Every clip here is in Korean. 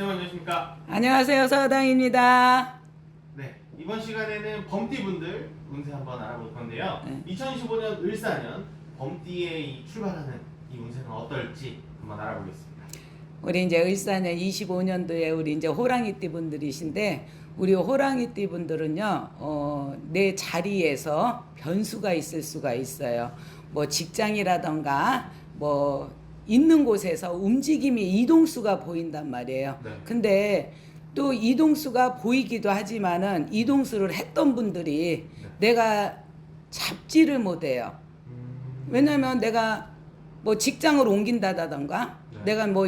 선생님 안녕하십니까? 안녕하세요 서당입니다. 네 이번 시간에는 범띠분들 운세 한번 알아볼 건데요. 네. 2025년 을사년 범띠의 이 출발하는 이 운세는 어떨지 한번 알아보겠습니다. 우리 이제 을사년 25년도에 우리 이제 호랑이띠 분들이신데 우리 호랑이띠 분들은요 어, 내 자리에서 변수가 있을 수가 있어요. 뭐 직장이라던가 뭐 있는 곳에서 움직임이 이동수가 보인단 말이에요. 네. 근데 또 이동수가 보이기도 하지만은 이동수를 했던 분들이 네. 내가 잡지를 못해요. 음, 왜냐면 내가 뭐 직장을 옮긴다다던가 네. 내가 뭐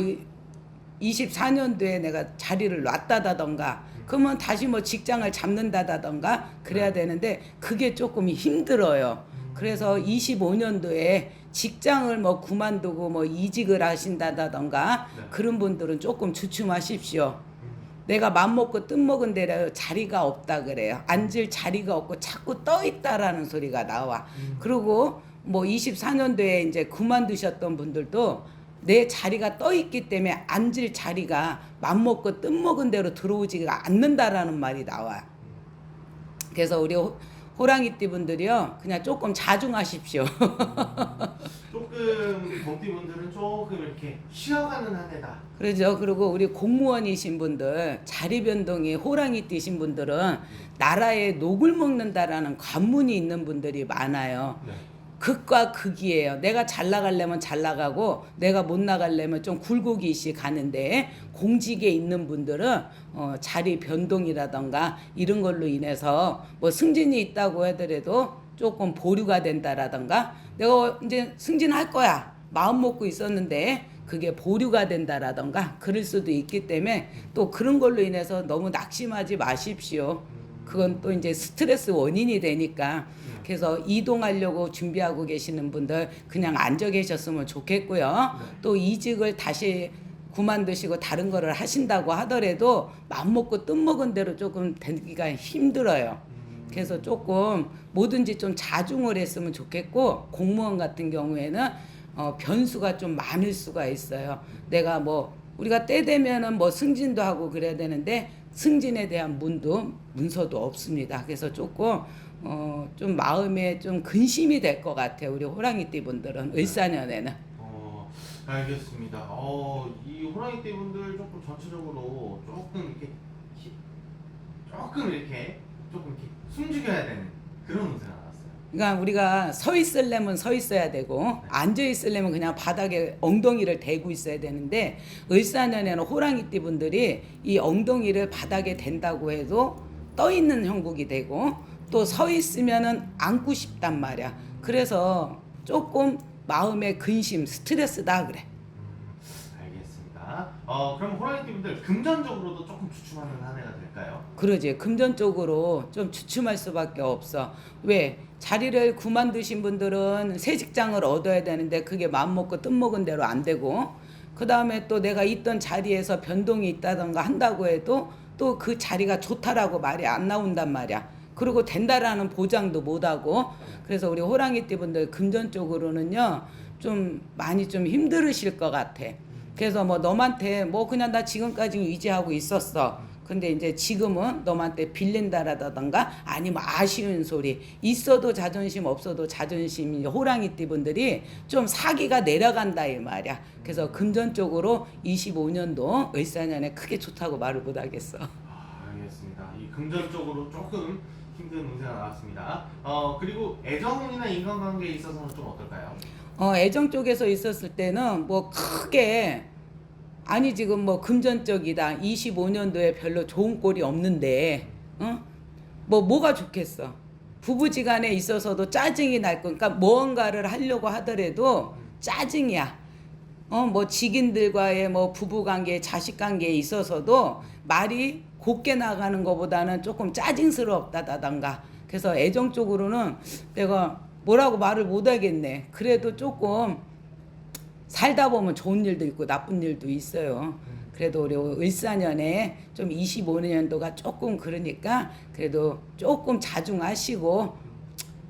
24년도에 내가 자리를 놨다다던가 그러면 다시 뭐 직장을 잡는다다던가 그래야 네. 되는데 그게 조금 힘들어요. 그래서 25년도에 직장을 뭐 그만두고 뭐 이직을 하신다다던가 네. 그런 분들은 조금 주춤하십시오. 음, 내가 맘먹고 뜸먹은 데라 자리가 없다 그래요. 앉을 자리가 없고 자꾸 떠 있다라는 소리가 나와. 음. 그리고 뭐 24년도에 이제 그만두셨던 분들도 내 자리가 떠 있기 때문에 앉을 자리가 맘먹고 뜸먹은 대로 들어오지가 않는다라는 말이 나와. 그래서 우리 호, 호랑이띠 분들이요 그냥 조금 자중하십시오. 조금 범띠분들은 조금 이렇게 쉬어가는 한 해다. 그러죠. 그리고 우리 공무원이신 분들, 자리 변동이 호랑이 띠신 분들은 나라에 녹을 먹는다라는 관문이 있는 분들이 많아요. 네. 극과 극이에요. 내가 잘 나가려면 잘 나가고 내가 못 나가려면 좀 굴곡이시 가는데 공직에 있는 분들은 어, 자리 변동이라던가 이런 걸로 인해서 뭐 승진이 있다고 하더라도 조금 보류가 된다라던가 내가 이제 승진할 거야 마음 먹고 있었는데 그게 보류가 된다라던가 그럴 수도 있기 때문에 또 그런 걸로 인해서 너무 낙심하지 마십시오. 그건 또 이제 스트레스 원인이 되니까 그래서 이동하려고 준비하고 계시는 분들 그냥 앉아 계셨으면 좋겠고요. 또 이직을 다시 그만두시고 다른 거를 하신다고 하더라도 맘 먹고 뜸 먹은 대로 조금 되기가 힘들어요. 그래서 조금 뭐든지 좀 자중을 했으면 좋겠고 공무원 같은 경우에는 어, 변수가 좀 많을 수가 있어요. 내가 뭐 우리가 때 되면은 뭐 승진도 하고 그래야 되는데 승진에 대한 문도 문서도 없습니다. 그래서 조금 어, 좀 마음에 좀 근심이 될 것 같아요. 우리 호랑이띠 분들은 을사년에는. 어, 알겠습니다. 어, 이 호랑이띠 분들 조금 전체적으로 조금 이렇게 히- 조금 이렇게 조금 이렇게 숨죽여야 되는 그런 나왔어요. 그러니까 우리가 서 있으려면 서 있어야 되고 앉아 있으려면 그냥 바닥에 엉덩이를 대고 있어야 되는데 을사년에는 호랑이띠 분들이 이 엉덩이를 바닥에 댄다고 해도 떠 있는 형국이 되고 또 서 있으면은 앉고 싶단 말이야. 그래서 조금 마음의 근심, 스트레스다 그래. 알겠습니다. 어, 그럼 호랑이띠 분들 금전적으로도 조금 주춤하는 한 해가 될까요? 그러지. 금전적으로 좀 주춤할 수밖에 없어. 왜? 자리를 그만두신 분들은 새 직장을 얻어야 되는데 그게 마음먹고 뜸먹은 대로 안 되고 그 다음에 또 내가 있던 자리에서 변동이 있다던가 한다고 해도 또 그 자리가 좋다라고 말이 안 나온단 말이야. 그리고 된다라는 보장도 못하고. 그래서 우리 호랑이띠 분들 금전 쪽으로는요 좀 많이 좀 힘들으실 것 같아 그래서 뭐 너한테 뭐 그냥 나 지금까지 유지하고 있었어. 근데 이제 지금은 너한테 빌린다라던가 아니면 아쉬운 소리 있어도 자존심 없어도 자존심 호랑이 띠 분들이 좀 사기가 내려간다 이 말이야. 그래서 금전적으로 25년도 을사년에 크게 좋다고 말을 못 하겠어. 금전적으로 조금 힘든 운세가 나왔습니다. 어, 그리고 애정이나 인간관계에 있어서는 좀 어떨까요? 어, 애정 쪽에서 있었을 때는 뭐 크게 아니 지금 뭐 금전적이다 25년도에 별로 좋은 꼴이 없는데 어? 뭐 뭐가 좋겠어 부부지간에 있어서도 짜증이 날 거니까 무언가를 하려고 하더라도 짜증이야 어 뭐 직인들과의 뭐 부부관계 자식관계에 있어서도 말이 곱게 나가는 것보다는 조금 짜증스럽다다던가 그래서 애정 쪽으로는 내가 뭐라고 말을 못 하겠네 그래도 조금 살다 보면 좋은 일도 있고 나쁜 일도 있어요. 그래도 우리 을사년에 좀 25년도가 조금 그러니까 그래도 조금 자중하시고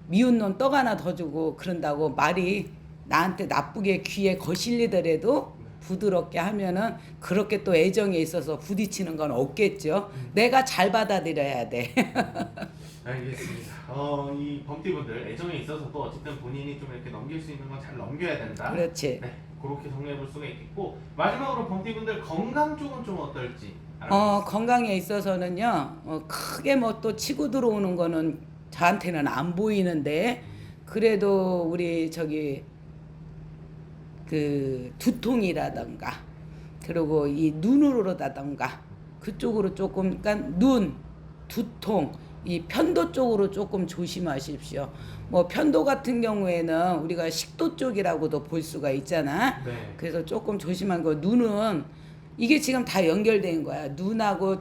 미운 놈 떡 하나 더 주고 그런다고 말이 나한테 나쁘게 귀에 거실리더라도 부드럽게 하면은 그렇게 또 애정에 있어서 부딪히는 건 없겠죠. 내가 잘 받아들여야 돼. 알겠습니다. 어, 이 범띠분들 애정에 있어서도 어쨌든 본인이 좀 이렇게 넘길 수 있는 건 잘 넘겨야 된다. 그렇지. 네, 그렇게 정리해 볼 수가 있겠고 마지막으로 범띠분들 건강 쪽은 좀 어떨지. 어. 건강에 있어서는요, 어, 크게 뭐 또 치고 들어오는 거는 저한테는 안 보이는데, 그래도 우리 저기, 그 두통이라던가, 그리고 이 눈으로라던가, 그쪽으로 조금, 그러니까 눈, 두통, 이 편도 쪽으로 조금 조심하십시오. 뭐 편도 같은 경우에는 우리가 식도 쪽이라고도 볼 수가 있잖아. 네. 그래서 조금 조심한 거 눈은 이게 지금 다 연결된 거야. 눈하고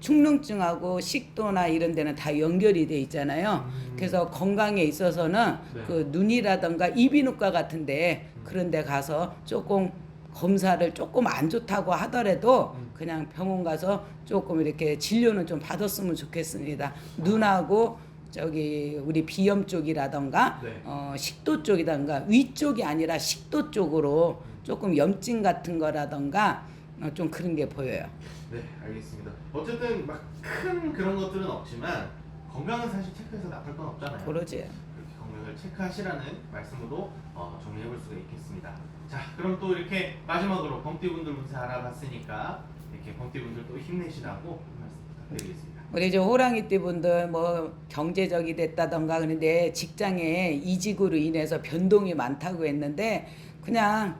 축농증하고 식도나 이런 데는 다 연결이 돼 있잖아요. 음. 그래서 건강에 있어서는 네. 그 눈이라던가 이비인후과 같은데 그런 데 가서 조금 검사를 조금 안 좋다고 하더라도 음. 그냥 병원 가서 조금 이렇게 진료는 좀 받았으면 좋겠습니다. 눈하고 저기 우리 비염 쪽이라던가 네. 어, 식도 쪽이던가 위 쪽이 아니라 식도 쪽으로 조금 염증 같은 거라던가 어, 좀 그런 게 보여요. 네, 알겠습니다. 어쨌든 막 큰 그런 것들은 없지만 건강은 사실 체크해서 나쁠 건 없잖아요. 그러지. 그렇게 건강을 체크하시라는 말씀으로 어, 정리해 볼 수가 있겠습니다. 자, 그럼 또 이렇게 마지막으로 범띠분들 운세 알아봤으니까 이렇게 범띠분들 또 힘내시라고 한 말씀 부탁드리겠습니다. 우리 저 호랑이 띠 분들 뭐 경제적이 됐다던가 그런데 직장에 이직으로 인해서 변동이 많다고 했는데 그냥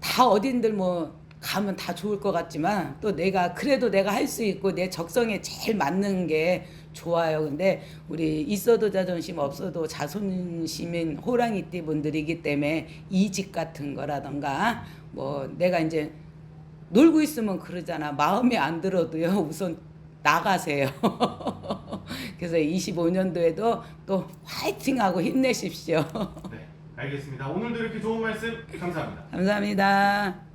다 어딘들 뭐 가면 다 좋을 것 같지만 또 내가 그래도 내가 할 수 있고 내 적성에 제일 맞는 게 좋아요. 근데 우리 있어도 자존심 없어도 자존심인 호랑이띠 분들이기 때문에 이직 같은 거라던가 뭐 내가 이제 놀고 있으면 그러잖아. 마음에 안 들어도요. 우선 나가세요. 그래서 25년도에도 또 화이팅하고 힘내십시오. 네, 알겠습니다. 오늘도 이렇게 좋은 말씀 감사합니다. 감사합니다.